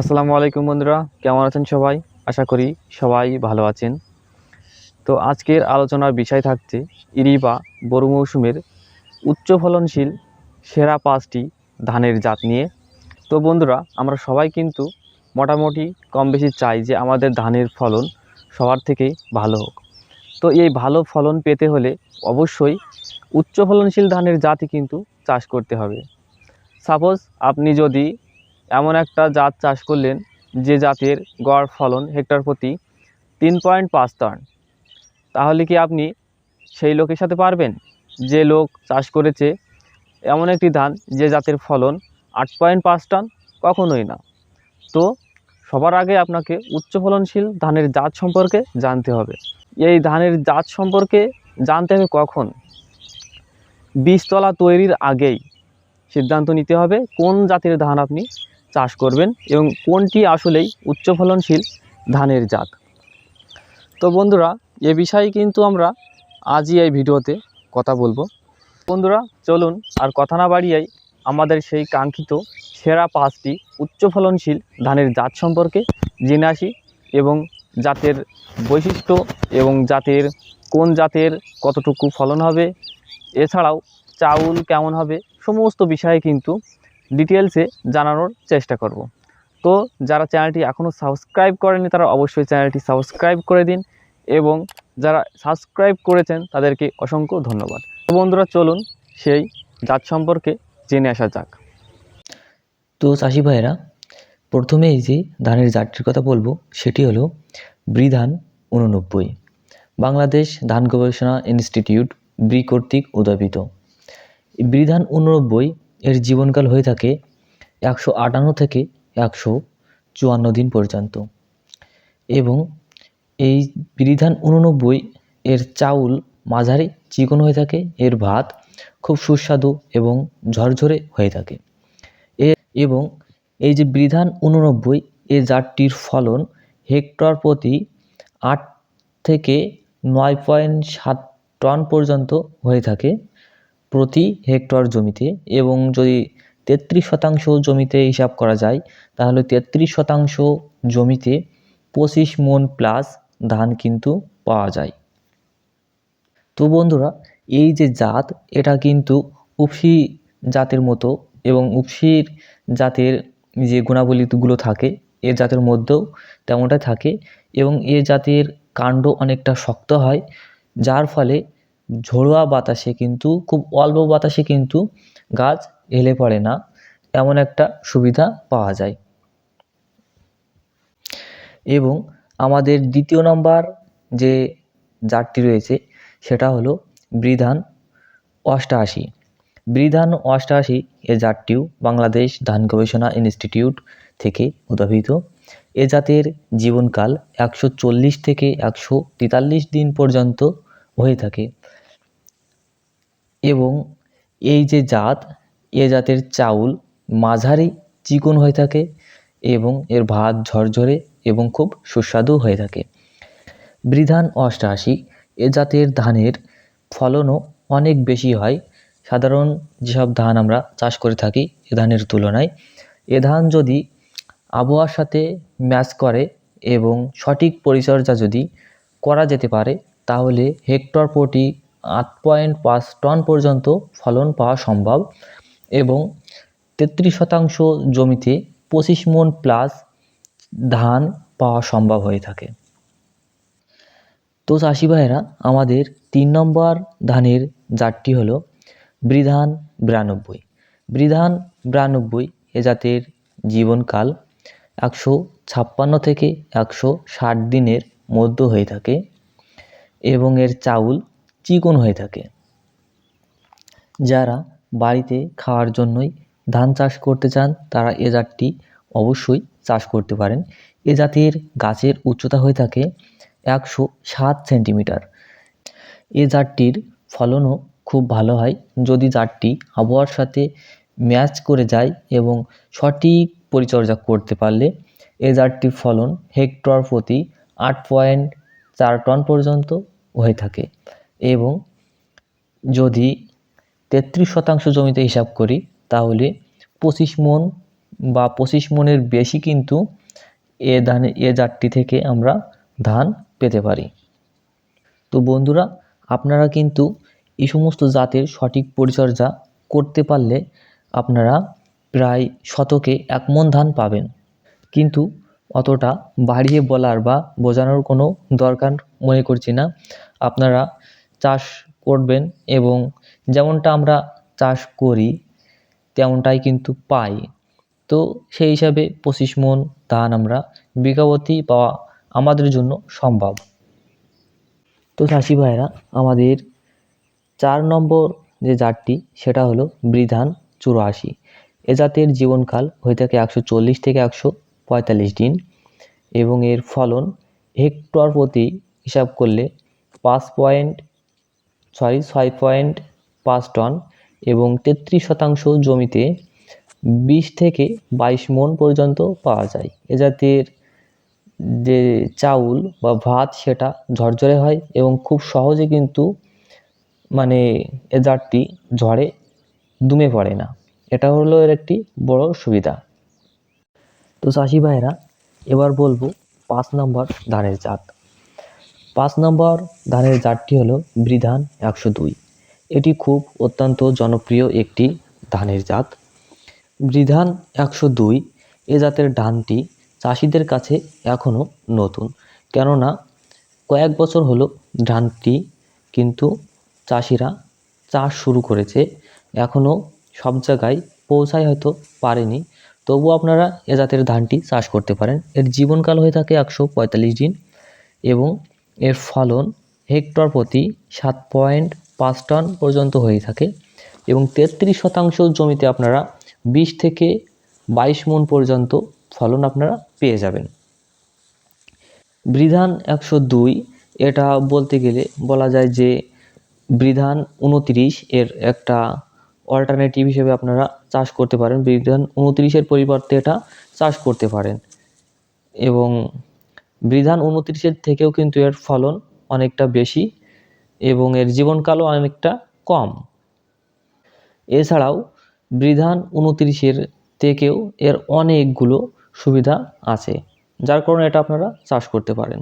আসসালামু আলাইকুম বন্ধুরা, কেমন আছেন সবাই? আশা করি সবাই ভালো আছেন। তো আজকের আলোচনার বিষয় থাকছে ইরি বা বড় মৌসুমের উচ্চ ফলনশীল সেরা পাঁচটি ধানের জাত নিয়ে। তো বন্ধুরা, আমরা সবাই কিন্তু মোটামুটি কম বেশি চাই যে আমাদের ধানের ফলন সবার থেকেই ভালো হোক। তো এই ভালো ফলন পেতে হলে অবশ্যই উচ্চ ফলনশীল ধানের জাতই কিন্তু চাষ করতে হবে। সাপোজ আপনি যদি এমন একটা জাত চাষ করলেন যে জাতের গড় ফলন হেক্টর প্রতি তিন পয়েন্ট পাঁচ টন। তাহলে কি আপনি সেই লোকের সাথে পারবেন? যে লোক চাষ করেছে এমন একটি ধান যে জাতের ফলন আট পয়েন্ট পাঁচ টন কখনোই না। তো সবার আগে আপনাকে উচ্চ ফলনশীল ধানের জাত সম্পর্কে জানতে হবে। এই ধানের জাত সম্পর্কে জানতে হবে কখন? বীজতলা তৈরির আগেই সিদ্ধান্ত নিতে হবে কোন জাতের ধান আপনি চাষ করবেন এবং কোনটি আসলেই উচ্চ ফলনশীল ধানের জাত। তো বন্ধুরা, এ বিষয়ে কিন্তু আমরা আজই এই ভিডিওতে কথা বলব। বন্ধুরা, চলুন আর কথা না বাড়িয়েই আমাদের সেই কাঙ্ক্ষিত সেরা পাঁচটি উচ্চ ফলনশীল ধানের জাত সম্পর্কে জেনে আসি এবং জাতের বৈশিষ্ট্য এবং জাতের কোন জাতের কতটুকু ফলন হবে, এছাড়াও চাউল কেমন হবে, সমস্ত বিষয়ে কিন্তু ডিটেলসে জানানোর চেষ্টা করব। তো যারা চ্যানেলটি এখনও সাবস্ক্রাইব করেনি, তারা অবশ্যই চ্যানেলটি সাবস্ক্রাইব করে দিন এবং যারা সাবস্ক্রাইব করেছেন, তাদেরকে অসংখ্য ধন্যবাদ। বন্ধুরা, চলুন সেই জাত সম্পর্কে জেনে আসা যাক। তো চাষি ভাইয়েরা, প্রথমে এই যে ধানের জাতটির কথা বলব, সেটি হলো বৃধান উননব্বই বাংলাদেশ ধান গবেষণা ইনস্টিটিউট ব্রি কর্তৃক উদ্ভাবিত। এই বৃধান উননব্বই এর জীবনকাল হয়ে থাকে একশো আটান্ন থেকে একশো চুয়ান্ন দিন পর্যন্ত। এবং এই বিধান উননব্বই এর চাউল মাঝারি চিকন হয়ে থাকে, এর ভাত খুব সুস্বাদু এবং ঝরঝরে হয়ে থাকে। এ এবং এই যে বিধান উননব্বই, এ জাতটির ফলন হেক্টর প্রতি আট থেকে নয় পয়েন্ট সাত টন পর্যন্ত হয়ে থাকে। প্রতি হেক্টর জমিতে এবং যদি তেত্রিশ শতাংশ জমিতে হিসাব করা যায়, তাহলে তেত্রিশ শতাংশ জমিতে পঁচিশ মন প্লাস ধান কিন্তু পাওয়া যায়। তো বন্ধুরা, এই যে জাত, এটা কিন্তু উপসি জাতের মতো এবং উপসির জাতের যে গুণাবলীগুলো থাকে, এ জাতের মধ্যেও তেমনটা থাকে এবং এ জাতের কাণ্ড অনেকটা শক্ত হয়, যার ফলে ঝোড়োয়া বাতাসে কিন্তু, খুব অল্প বাতাসে কিন্তু গাছ হেলে পড়ে না। এমন একটা সুবিধা পাওয়া যায়। এবং আমাদের দ্বিতীয় নম্বর যে জাতটি রয়েছে, সেটা হলো বৃধান অষ্টআশি বৃধান অষ্টআশি এ জাতটিও বাংলাদেশ ধান গবেষণা ইনস্টিটিউট থেকে উদ্ভাবিত। এ জাতের জীবনকাল একশো চল্লিশ থেকে একশো তেতাল্লিশ দিন পর্যন্ত হয়ে থাকে। এবং এই যে জাত, এ জাতের চাউল মাঝারি চিকন হয়ে থাকে এবং এর ভাত ঝরঝরে এবং খুব সুস্বাদু হয়ে থাকে। বৃধান অষ্টআশি এ জাতের ধানের ফলনও অনেক বেশি হয়। সাধারণ যেসব ধান আমরা চাষ করে থাকি এ ধানের তুলনায়, এ ধান যদি আবহাওয়ার সাথে ম্যাচ করে এবং সঠিক পরিচর্যা যদি করা যেতে পারে, তাহলে হেক্টর প্রতি আট পয়েন্ট পাঁচ টন পর্যন্ত ফলন পাওয়া সম্ভব এবং তেত্রিশ শতাংশ জমিতে পঁচিশ মন প্লাস ধান পাওয়া সম্ভব হয়ে থাকে। তো চাষি ভাইয়েরা, আমাদের তিন নম্বর ধানের জাতটি হলো বৃধান বিরানব্বই। বৃধান বিরানব্বই এ জাতের জীবনকাল একশো ছাপ্পান্ন থেকে একশো ষাট দিনের মধ্য হয়ে থাকে এবং এর চাউল চিকন হয়ে থাকে। যারা বাড়িতে খাওয়ার জন্যই ধান চাষ করতে চান, তারা এ জাতটি অবশ্যই চাষ করতে পারেন। এ জাতের গাছের উচ্চতা হয়ে থাকে একশো সাত সেন্টিমিটার। এ জাতটির ফলনও খুব ভালো হয়। যদি জাতটি আবহাওয়ার সাথে ম্যাচ করে যায় এবং সঠিক পরিচর্যা করতে পারলে, এ জাতটির ফলন হেক্টর প্রতি আট পয়েন্ট চার টন পর্যন্ত হয়ে থাকে। এবং যদি তেত্রিশ শতাংশ জমিতে হিসাব করি, তাহলে পঁচিশ মন বা পঁচিশ মনের বেশি কিন্তু এ ধানে, এ জাতটি থেকে আমরা ধান পেতে পারি। তো বন্ধুরা, আপনারা কিন্তু এই সমস্ত জাতের সঠিক পরিচর্যা করতে পারলে আপনারা প্রায় শতকে এক মণ ধান পাবেন। কিন্তু অতটা বাড়িয়ে বলার বা বোঝানোর কোনো দরকার মনে করছি না। আপনারা চাষ করবেন এবং যেমনটা আমরা চাষ করি, তেমনটাই কিন্তু পাই। তো সেই হিসাবে পঁচিশ মন ধান আমরা বিঘাপতি পাওয়া আমাদের জন্য সম্ভব। তো চাষি ভাইরা আমাদের চার নম্বর যে জাতটি, সেটা হলো বৃধান চুরাশি। এ জাতের জীবনকাল হয়ে থাকে একশো চল্লিশ থেকে একশো পঁয়তাল্লিশ দিন এবং এর ফলন হেক্টর প্রতি হিসাব করলে পাঁচ পয়েন্ট সরি, ছয় পয়েন্ট পাঁচ টন এবং তেত্রিশ শতাংশ জমিতে বিশ থেকে বাইশ মন পর্যন্ত পাওয়া যায়। এ জাতের যে চাউল বা ভাত সেটা ঝরঝরে হয় এবং খুব সহজে কিন্তু মানে এ জাতটি ঝড়ে দুমে পড়ে না। এটা হলো এর একটি বড় সুবিধা। তো চাষি ভাইরা এবার বলব পাঁচ নম্বর ধানের জাত। পাঁচ নম্বর ধানের জাতটি হলো বৃধান একশো দুই। এটি খুব অত্যন্ত জনপ্রিয় একটি ধানের জাত। বৃধান একশো দুই, এ জাতের ধানটি চাষিদের কাছে এখনও নতুন। কেননা কয়েক বছর হলো ধানটি কিন্তু চাষিরা চাষ শুরু করেছে, এখনও সব জায়গায় পৌঁছায় হয়তো পারেনি। তবু আপনারা এ জাতের ধানটি চাষ করতে পারেন। এর জীবনকাল হয়ে থাকে একশো পঁয়তাল্লিশ দিন এবং এর ফলন হেক্টর প্রতি সাত পয়েন্ট পাঁচ টন পর্যন্ত হয়ে থাকে এবং তেত্রিশ শতাংশ জমিতে আপনারা বিশ থেকে বাইশ মন পর্যন্ত ফলন আপনারা পেয়ে যাবেন। বৃধান একশো দুই, এটা বলতে গেলে বলা যায় যে বৃধান উনতিরিশ এর একটা অল্টারনেটিভ হিসেবে আপনারা চাষ করতে পারেন। বৃধান উনতিরিশের পরিবর্তে এটা চাষ করতে পারেন এবং বৃধান উনতিরিশের থেকেও কিন্তু এর ফলন অনেকটা বেশি এবং এর জীবনকালও অনেকটা কম। এছাড়াও বৃধান উনতিরিশের থেকেও এর অনেকগুলো সুবিধা আছে, যার কারণে এটা আপনারা চাষ করতে পারেন।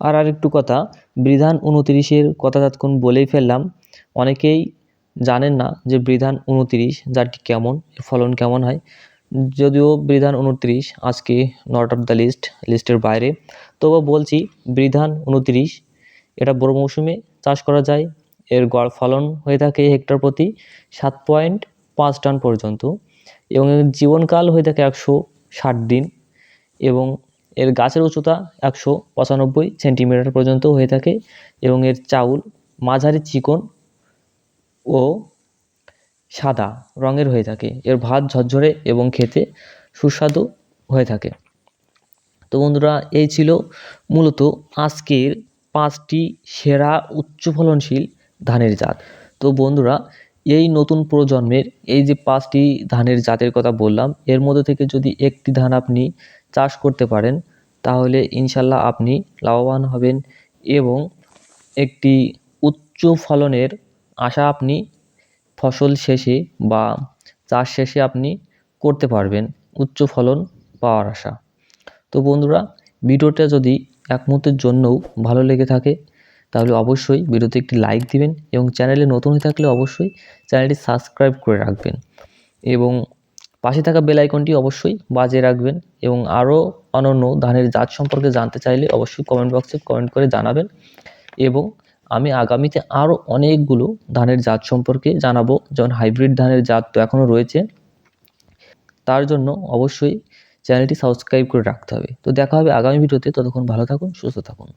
আর আরেকটু কথা, বৃধান উনতিরিশের কথা যতক্ষণ বলেই ফেললাম, অনেকেই জানেন না যে বৃধান উনতিরিশ যারটি কেমন ফলন কেমন হয়। যদিও বিধান উনত্রিশ, আজকে নট অফ দ্য লিস্ট লিস্টের বাইরে। তবুও বলছি, বৃধান উনত্রিশ, এটা বড় মৌসুমে চাষ করা যায়। এর গড় ফলন হয়ে থাকে হেক্টর প্রতি সাত পয়েন্ট পাঁচ টন পর্যন্ত। এবং এর জীবনকাল হয়ে থাকে একশো ষাট দিন। এবং এর গাছের উচ্চতা একশো পঁচানব্বই সেন্টিমিটার পর্যন্ত হয়ে থাকে। এবং এর চাউল, মাঝারি চিকন ও সাদা রঙের হয়ে থাকে। এর ভাত ঝরঝরে এবং খেতে সুস্বাদু হয়ে থাকে। তো বন্ধুরা, এই ছিল মূলত আজকের পাঁচটি সেরা উচ্চ ফলনশীল ধানের জাত। তো বন্ধুরা, এই নতুন প্রজন্মের এই যে পাঁচটি ধানের জাতের কথা বললাম, এর মধ্যে থেকে যদি একটি ধান আপনি চাষ করতে পারেন, তাহলে ইনশাল্লাহ আপনি লাভবান হবেন এবং একটি উচ্চ ফলনের আশা আপনি ফসল শেষে বা চাষ শেষে আপনি করতে পারবেন উচ্চ ফলন পাওয়ার আশা। তো বন্ধুরা, ভিডিওটা যদি এক মুহূর্তের জন্যও ভালো লেগে থাকে, তাহলে অবশ্যই ভিডিওতে একটি লাইক দিবেন এবং চ্যানেলে নতুন হয়ে থাকলে অবশ্যই চ্যানেলটি সাবস্ক্রাইব করে রাখবেন এবং পাশে থাকা বেল আইকনটি অবশ্যই বাজিয়ে রাখবেন এবং আরও অনন্য ধানের জাত সম্পর্কে জানতে চাইলে অবশ্যই কমেন্ট বক্সে কমেন্ট করে জানাবেন এবং আমি আগামীতে আরও অনেকগুলো ধানের জাত সম্পর্কে জানাব। যেমন হাইব্রিড ধানের জাত তো এখনও রয়েছে। তার জন্য অবশ্যই চ্যানেলটি সাবস্ক্রাইব করে রাখতে হবে। তো দেখা হবে আগামী ভিডিওতে। ততক্ষণ ভালো থাকুন, সুস্থ থাকুন।